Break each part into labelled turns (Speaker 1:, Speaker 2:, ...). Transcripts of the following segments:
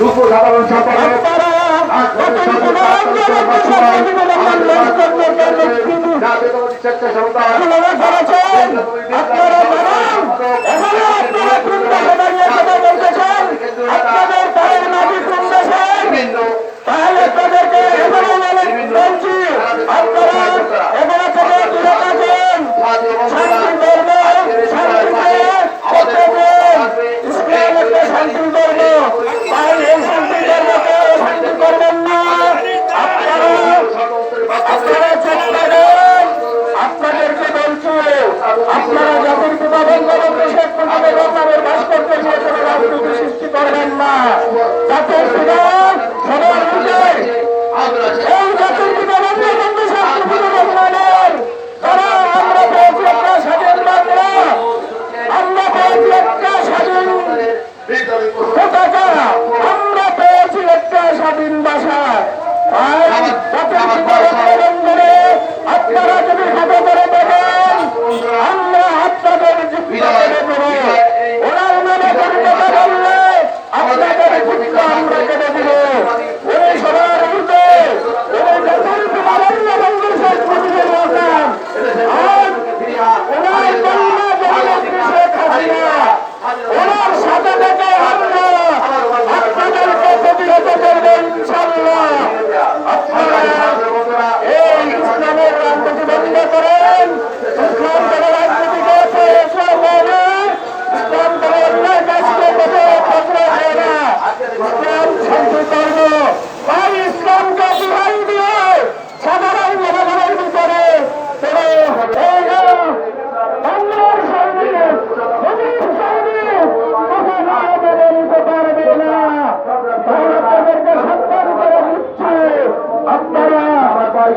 Speaker 1: যুব সম্পাদক জাতীয়তাবাদী স্বেচ্ছাসেবক
Speaker 2: বঙ্গবন্ধু শেখ মুজিবুর ভাস্কর্য নিয়ে কোনো রাজনীতি সৃষ্টি করবেন না। জাতির পিতা সবার রূপে
Speaker 1: আমরা
Speaker 2: এই জাতির পিতা বঙ্গবন্ধু শেখ রহমানের তারা আমরা পেয়েছি একটা স্বাধীন বাংলা। আমরা পেয়েছি একটা স্বাধীন পতাকা। আমরা পেয়েছি একটা স্বাধীন ভাষা।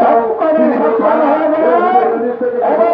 Speaker 2: সকলে সম্মান হয়ে এবং